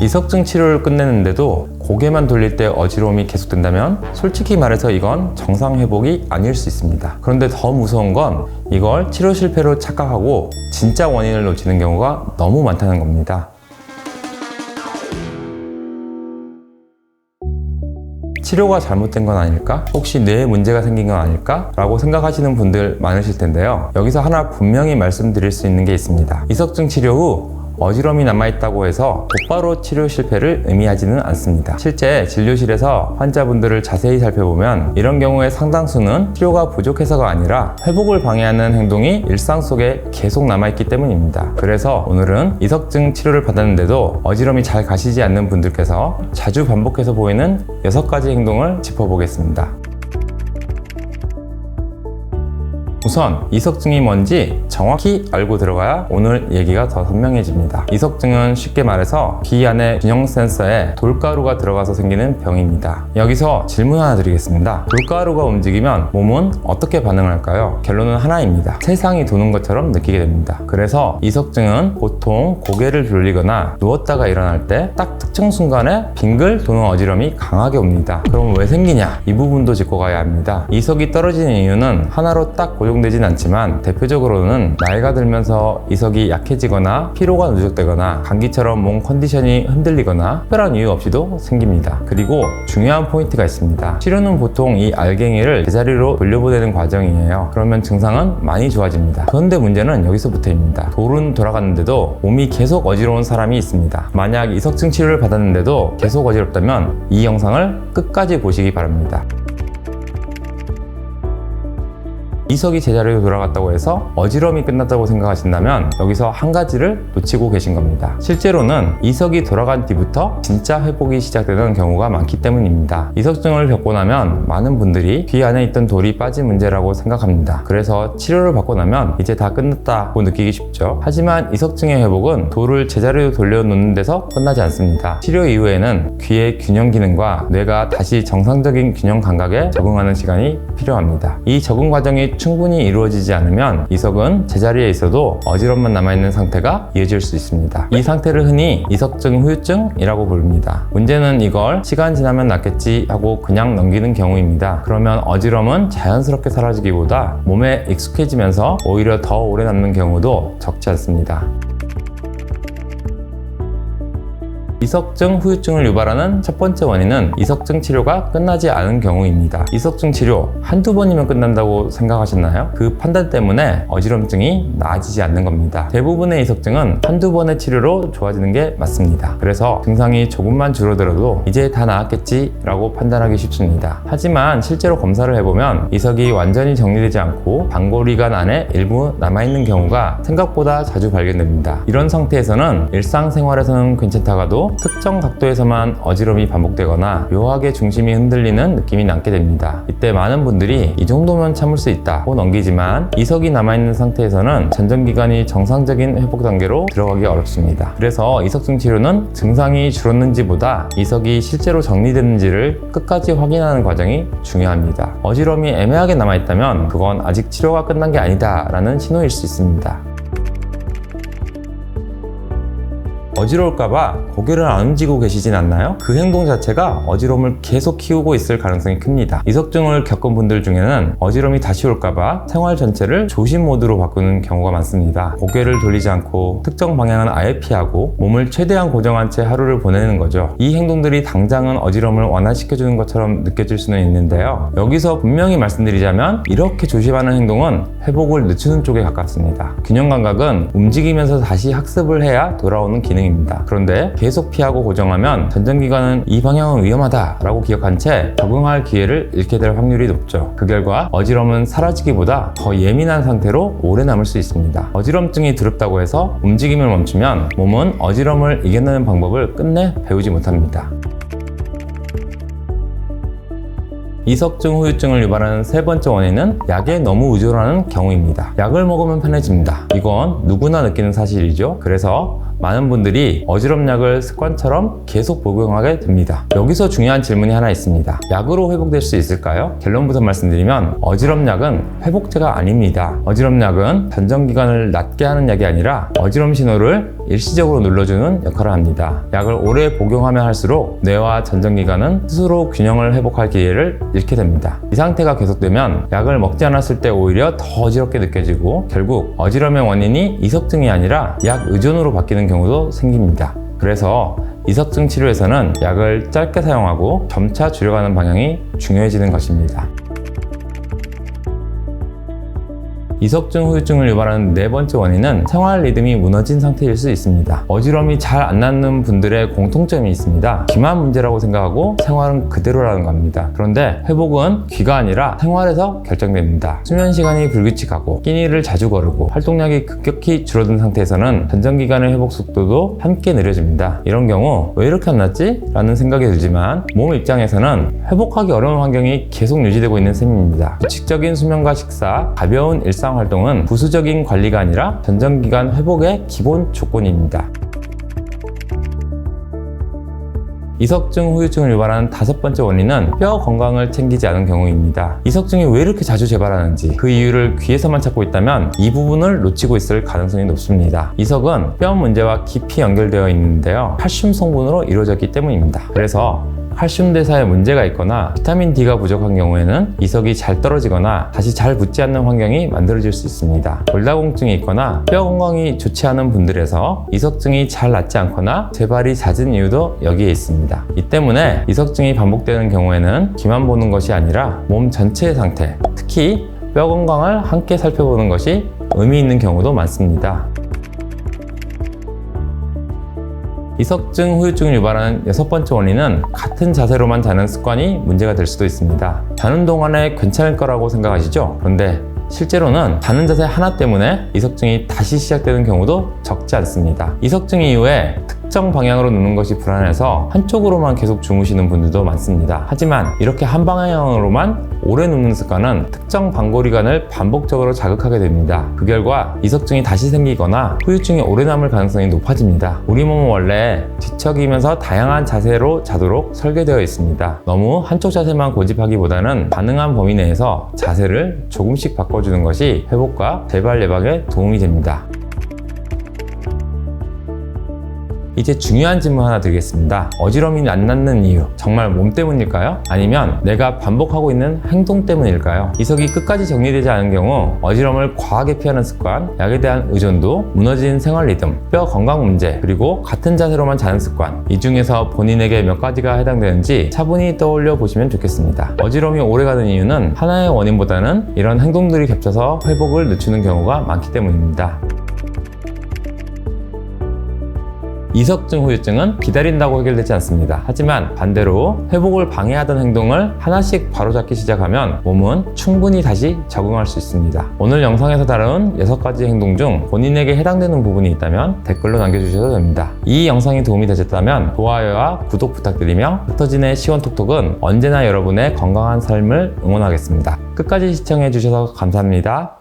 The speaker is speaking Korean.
이석증 치료를 끝내는데도 고개만 돌릴 때 어지러움이 계속된다면 솔직히 말해서 이건 정상 회복이 아닐 수 있습니다. 그런데 더 무서운 건 이걸 치료 실패로 착각하고 진짜 원인을 놓치는 경우가 너무 많다는 겁니다. 치료가 잘못된 건 아닐까? 혹시 뇌에 문제가 생긴 건 아닐까? 라고 생각하시는 분들 많으실 텐데요. 여기서 하나 분명히 말씀드릴 수 있는 게 있습니다. 이석증 치료 후 어지럼이 남아있다고 해서 곧바로 치료 실패를 의미하지는 않습니다. 실제 진료실에서 환자분들을 자세히 살펴보면 이런 경우의 상당수는 치료가 부족해서가 아니라 회복을 방해하는 행동이 일상 속에 계속 남아있기 때문입니다. 그래서 오늘은 이석증 치료를 받았는데도 어지럼이 잘 가시지 않는 분들께서 자주 반복해서 보이는 6가지 행동을 짚어보겠습니다. 우선 이석증이 뭔지 정확히 알고 들어가야 오늘 얘기가 더 선명해집니다. 이석증은 쉽게 말해서 귀 안에 균형 센서에 돌가루가 들어가서 생기는 병입니다. 여기서 질문 하나 드리겠습니다. 돌가루가 움직이면 몸은 어떻게 반응할까요? 결론은 하나입니다. 세상이 도는 것처럼 느끼게 됩니다. 그래서 이석증은 보통 고개를 돌리거나 누웠다가 일어날 때 딱 특정 순간에 빙글 도는 어지럼이 강하게 옵니다. 그럼 왜 생기냐? 이 부분도 짚고 가야 합니다. 이석이 떨어지는 이유는 하나로 딱 고정 되진 않지만 대표적으로는 나이가 들면서 이석이 약해지거나 피로가 누적되거나 감기처럼 몸 컨디션이 흔들리거나 특별한 이유 없이도 생깁니다. 그리고 중요한 포인트가 있습니다. 치료는 보통 이 알갱이를 제자리로 돌려보내는 과정이에요. 그러면 증상은 많이 좋아집니다. 그런데 문제는 여기서부터입니다. 돌은 돌아갔는데도 몸이 계속 어지러운 사람이 있습니다. 만약 이석증 치료를 받았는데도 계속 어지럽다면 이 영상을 끝까지 보시기 바랍니다. 이석이 제자리로 돌아갔다고 해서 어지럼이 끝났다고 생각하신다면 여기서 한 가지를 놓치고 계신 겁니다. 실제로는 이석이 돌아간 뒤부터 진짜 회복이 시작되는 경우가 많기 때문입니다. 이석증을 겪고 나면 많은 분들이 귀 안에 있던 돌이 빠진 문제라고 생각합니다. 그래서 치료를 받고 나면 이제 다 끝났다고 느끼기 쉽죠. 하지만 이석증의 회복은 돌을 제자리로 돌려놓는 데서 끝나지 않습니다. 치료 이후에는 귀의 균형 기능과 뇌가 다시 정상적인 균형 감각에 적응하는 시간이 필요합니다. 이 적응 과정이 충분히 이루어지지 않으면 이석은 제자리에 있어도 어지럼만 남아있는 상태가 이어질 수 있습니다. 이 상태를 흔히 이석증 후유증이라고 부릅니다. 문제는 이걸 시간 지나면 낫겠지 하고 그냥 넘기는 경우입니다. 그러면 어지럼은 자연스럽게 사라지기보다 몸에 익숙해지면서 오히려 더 오래 남는 경우도 적지 않습니다. 이석증 후유증을 유발하는 첫 번째 원인은 이석증 치료가 끝나지 않은 경우입니다. 이석증 치료 한두 번이면 끝난다고 생각하셨나요? 그 판단 때문에 어지럼증이 나아지지 않는 겁니다. 대부분의 이석증은 한두 번의 치료로 좋아지는 게 맞습니다. 그래서 증상이 조금만 줄어들어도 이제 다 나았겠지 라고 판단하기 쉽습니다. 하지만 실제로 검사를 해보면 이석이 완전히 정리되지 않고 방골이관 안에 일부 남아있는 경우가 생각보다 자주 발견됩니다. 이런 상태에서는 일상생활에서는 괜찮다가도 특정 각도에서만 어지럼이 반복되거나 묘하게 중심이 흔들리는 느낌이 남게 됩니다. 이때 많은 분들이 이 정도면 참을 수 있다고 넘기지만 이석이 남아있는 상태에서는 전정기관이 정상적인 회복 단계로 들어가기 어렵습니다. 그래서 이석증 치료는 증상이 줄었는지보다 이석이 실제로 정리됐는지를 끝까지 확인하는 과정이 중요합니다. 어지럼이 애매하게 남아있다면 그건 아직 치료가 끝난 게 아니다 라는 신호일 수 있습니다. 어지러울까봐 고개를 안 움직이고 계시진 않나요? 그 행동 자체가 어지러움을 계속 키우고 있을 가능성이 큽니다. 이석증을 겪은 분들 중에는 어지러움이 다시 올까봐 생활 전체를 조심 모드로 바꾸는 경우가 많습니다. 고개를 돌리지 않고 특정 방향은 아예 피하고 몸을 최대한 고정한 채 하루를 보내는 거죠. 이 행동들이 당장은 어지러움을 완화시켜주는 것처럼 느껴질 수는 있는데요. 여기서 분명히 말씀드리자면 이렇게 조심하는 행동은 회복을 늦추는 쪽에 가깝습니다. 균형 감각은 움직이면서 다시 학습을 해야 돌아오는 기능입니다. 그런데 계속 피하고 고정하면 전정기관은 이 방향은 위험하다라고 기억한 채 적응할 기회를 잃게 될 확률이 높죠. 그 결과 어지럼은 사라지기보다 더 예민한 상태로 오래 남을 수 있습니다. 어지럼증이 두렵다고 해서 움직임을 멈추면 몸은 어지럼을 이겨내는 방법을 끝내 배우지 못합니다. 이석증 후유증을 유발하는 세 번째 원인은 약에 너무 의존하는 경우입니다. 약을 먹으면 편해집니다. 이건 누구나 느끼는 사실이죠. 그래서 많은 분들이 어지럼 약을 습관처럼 계속 복용하게 됩니다. 여기서 중요한 질문이 하나 있습니다. 약으로 회복될 수 있을까요? 결론부터 말씀드리면 어지럼 약은 회복제가 아닙니다. 어지럼 약은 전정기관을 낮게 하는 약이 아니라 어지럼 신호를 일시적으로 눌러주는 역할을 합니다. 약을 오래 복용하면 할수록 뇌와 전정기관은 스스로 균형을 회복할 기회를 잃게 됩니다. 이 상태가 계속되면 약을 먹지 않았을 때 오히려 더 어지럽게 느껴지고 결국 어지럼의 원인이 이석증이 아니라 약 의존으로 바뀌는 경우도 생깁니다. 그래서 이석증 치료에서는 약을 짧게 사용하고 점차 줄여가는 방향이 중요해지는 것입니다. 이석증 후유증을 유발하는 네 번째 원인은 생활 리듬이 무너진 상태일 수 있습니다. 어지럼이 잘 안 낫는 분들의 공통점이 있습니다. 귀만 문제라고 생각하고 생활은 그대로라는 겁니다. 그런데 회복은 귀가 아니라 생활에서 결정됩니다. 수면 시간이 불규칙하고 끼니를 자주 거르고 활동량이 급격히 줄어든 상태에서는 전정기관의 회복 속도도 함께 느려집니다. 이런 경우 왜 이렇게 안 낫지? 라는 생각이 들지만 몸 입장에서는 회복하기 어려운 환경이 계속 유지되고 있는 셈입니다. 규칙적인 수면과 식사, 가벼운 일상 활동은 부수적인 관리가 아니라 전정기관 회복의 기본 조건입니다. 이석증 후유증을 유발하는 다섯 번째 원인은 뼈 건강을 챙기지 않은 경우입니다. 이석증이 왜 이렇게 자주 재발하는지 그 이유를 귀에서만 찾고 있다면 이 부분을 놓치고 있을 가능성이 높습니다. 이석은 뼈 문제와 깊이 연결되어 있는데요. 칼슘 성분으로 이루어졌기 때문입니다. 그래서 칼슘 대사에 문제가 있거나 비타민 D가 부족한 경우에는 이석이 잘 떨어지거나 다시 잘 붙지 않는 환경이 만들어질 수 있습니다. 골다공증이 있거나 뼈 건강이 좋지 않은 분들에서 이석증이 잘 낫지 않거나 재발이 잦은 이유도 여기에 있습니다. 이 때문에 이석증이 반복되는 경우에는 귀만 보는 것이 아니라 몸 전체의 상태, 특히 뼈 건강을 함께 살펴보는 것이 의미 있는 경우도 많습니다. 이석증 후유증을 유발하는 여섯 번째 원인은 같은 자세로만 자는 습관이 문제가 될 수도 있습니다. 자는 동안에 괜찮을 거라고 생각하시죠? 그런데 실제로는 자는 자세 하나 때문에 이석증이 다시 시작되는 경우도 적지 않습니다. 이석증 이후에 특정 방향으로 누는 것이 불안해서 한쪽으로만 계속 주무시는 분들도 많습니다. 하지만 이렇게 한 방향으로만 오래 눕는 습관은 특정 방골이관을 반복적으로 자극하게 됩니다. 그 결과 이석증이 다시 생기거나 후유증이 오래 남을 가능성이 높아집니다. 우리 몸은 원래 뒤척이면서 다양한 자세로 자도록 설계되어 있습니다. 너무 한쪽 자세만 고집하기보다는 가능한 범위 내에서 자세를 조금씩 바꿔주는 것이 회복과 재발 예방에 도움이 됩니다. 이제 중요한 질문 하나 드리겠습니다. 어지럼이 안 낫는 이유, 정말 몸 때문일까요? 아니면 내가 반복하고 있는 행동 때문일까요? 이석이 끝까지 정리되지 않은 경우 어지럼을 과하게 피하는 습관, 약에 대한 의존도, 무너진 생활 리듬, 뼈 건강 문제, 그리고 같은 자세로만 자는 습관 이 중에서 본인에게 몇 가지가 해당되는지 차분히 떠올려 보시면 좋겠습니다. 어지럼이 오래가는 이유는 하나의 원인보다는 이런 행동들이 겹쳐서 회복을 늦추는 경우가 많기 때문입니다. 이석증 후유증은 기다린다고 해결되지 않습니다. 하지만 반대로 회복을 방해하던 행동을 하나씩 바로잡기 시작하면 몸은 충분히 다시 적응할 수 있습니다. 오늘 영상에서 다룬 6가지 행동 중 본인에게 해당되는 부분이 있다면 댓글로 남겨주셔도 됩니다. 이 영상이 도움이 되셨다면 좋아요와 구독 부탁드리며 흩어진의 시원톡톡은 언제나 여러분의 건강한 삶을 응원하겠습니다. 끝까지 시청해주셔서 감사합니다.